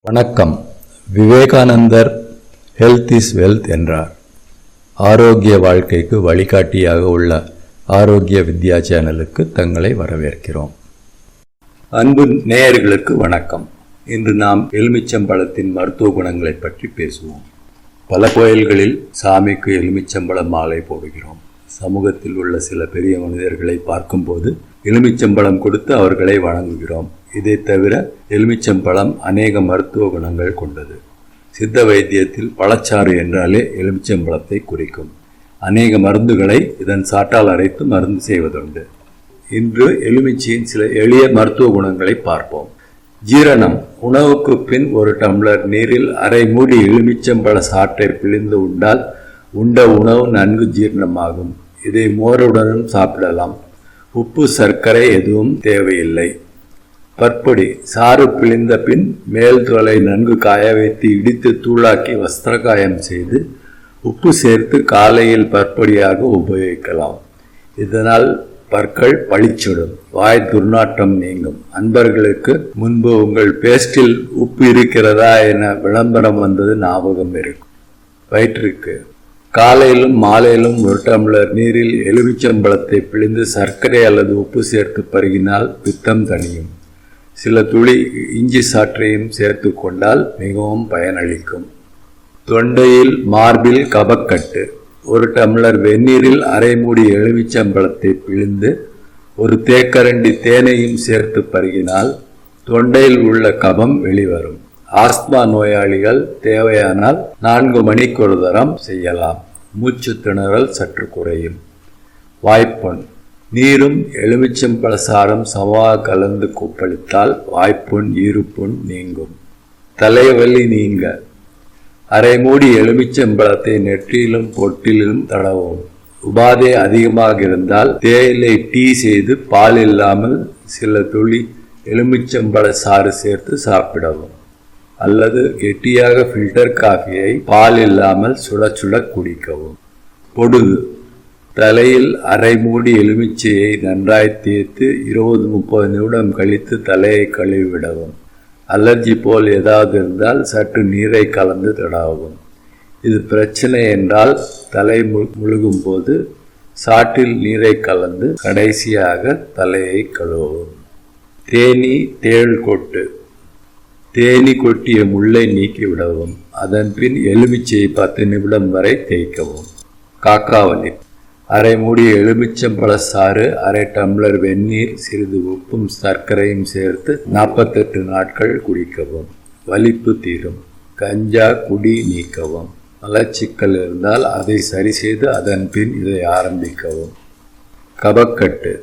வணக்கம். விவேகானந்தர் health is wealth என்றார். ஆரோக்கிய வாழ்க்கைக்கு வழிகாட்டியாக உள்ள ஆரோக்கிய வித்யா சேனலுக்கு தங்களை வரவேற்கிறோம். அன்பு நேயர்களுக்கு வணக்கம். இன்று நாம் எலுமிச்சம்பழத்தின் மருத்துவ குணங்களை பற்றி பேசுவோம். பல கோயில்களில் சாமிக்கு எலுமிச்சம்பழம் மாலை போடுகிறோம். சமூகத்தில் உள்ள சில பெரிய மனிதர்களை பார்க்கும்போது எலுமிச்சம்பழம் கொடுத்து அவர்களை வணங்குகிறோம். இதை தவிர எலுமிச்சம்பழம் அநேக மருத்துவ குணங்கள் கொண்டது. சித்த வைத்தியத்தில் பழச்சாறு என்றாலே எலுமிச்சம்பழத்தை குறிக்கும். அநேக மருந்துகளை இதன் சாட்டால் அரைத்து மருந்து செய்வதுண்டு. இன்று எலுமிச்சையின் சில எளிய மருத்துவ குணங்களை பார்ப்போம். ஜீரணம். உணவுக்கு பின் ஒரு டம்ளர் நீரில் அரை மூடி எலுமிச்சம்பழ சாற்றை பிழிந்து உண்டால் உண்ட உணவு நன்கு ஜீரணமாகும். இதை மோருடனும் சாப்பிடலாம். உப்பு சர்க்கரை எதுவும் தேவையில்லை. பற்பொடி சாறு பிழிந்த பின் மேல் தோலை நன்கு காய வைத்து இடித்து தூளாக்கி வஸ்திரகாயம் செய்து உப்பு சேர்த்து காலையில் பற்பொடியாக உபயோகிக்கலாம். இதனால் பற்கள் பளிச்சிடும் வாய் துர்நாற்றம் நீங்கும். அன்பர்களுக்கு முன்பு உங்கள் பேஸ்டில் உப்பு இருக்கிறதா என விளம்பரம் வந்தது ஞாபகம் இருக்கும் வயிற்றுக்கு காலையிலும் மாலையிலும் ஒரு டம்ளர் நீரில் எலுமிச்சம்பழத்தை பிழிந்து சர்க்கரை அல்லது உப்பு சேர்த்து பருகினால் பித்தம் தணியும். சில துளி இஞ்சி சாற்றையும் சேர்த்து கொண்டால் மிகவும் பயனளிக்கும். தொண்டையில் மார்பில் கபக்கட்டு. ஒரு டம்ளர் வெந்நீரில் அரை மூடி எலுமிச்சம்பழத்தை பிழிந்து ஒரு தேக்கரண்டி தேனையும் சேர்த்து பருகினால் தொண்டையில் உள்ள கபம் வெளிவரும். ஆஸ்மா நோயாளிகள் தேவையானால் நான்கு மணிக்கு ஒரு தரம் செய்யலாம். மூச்சு திணறல் சற்று குறையும். வாய்ப்புண். நீரும் எலுமிச்சம்பழ பழசாரம் சமமாக கலந்து கொப்பளித்தால் வாய்ப்புண் ஈருப்புண் நீங்கும். தலைவலி நீங்க. அரை மூடி எலுமிச்சம்பழத்தை நெற்றியிலும் பொட்டிலும் தடவும். உபாதை அதிகமாக இருந்தால் தேயிலை டீ செய்து பால் இல்லாமல் சில துளி எலுமிச்சம்பழ சாறு சேர்த்து சாப்பிடவும். அல்லது கெட்டியாக ஃபில்டர் காஃபியை பால் இல்லாமல் சுட சுட குடிக்கவும். பொடுகு. தலையில் அரை மூடி எலுமிச்சையை நன்றாய் தேய்த்து இருபது முப்பது நிமிடம் கழித்து தலையை கழுவிவிடவும். அலர்ஜி போல் ஏதாவது இருந்தால் சற்று நீரை கலந்து தடாவும். இது பிரச்சனை என்றால் தலை முழுகும் போது சாட்டில் நீரை கலந்து கடைசியாக தலையை கழுவவும். தேனி தேள் கொட்டு. தேனி கொட்டிய முள்ளை நீக்கி விடவும் அதன் பின் எலுமிச்சையை பத்து நிமிடம் வரை தேய்க்கவும். காக்காவலி. அரை மூடி எலுமிச்சம்பழ சாறு அரை டம்ளர் வெந்நீர் சிறிது உப்பும் சர்க்கரையும் சேர்த்து நாற்பத்தெட்டு நாட்கள் குடிக்கவும். வலிப்பு தீரும். கஞ்சா குடி நீக்கவும். மலச்சிக்கல் இருந்தால் அதை சரி செய்து அதன் பின் இதை ஆரம்பிக்கவும். கபக்கட்டு.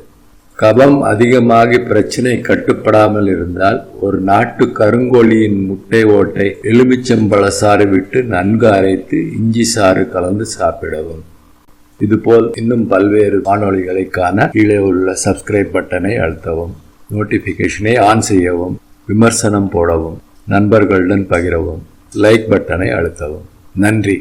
கபம் அதிகமாகி பிரச்சனை கட்டுப்படாமல் இருந்தால் ஒரு நாட்டு கருங்கோழியின் முட்டை ஓட்டை எலுமிச்சம்பழ சாறு விட்டு நன்கு அரைத்து இஞ்சி சாறு கலந்து சாப்பிடவும். இதுபோல் இன்னும் பல்வேறு வானொலிகளை காண கீழே உள்ள சப்ஸ்கிரைப் பட்டனை அழுத்தவும் நோட்டிஃபிகேஷனை ஆன் செய்யவும் விமர்சனம் போடவும் நண்பர்களுடன் பகிரவும் லைக் பட்டனை அழுத்தவும். நன்றி.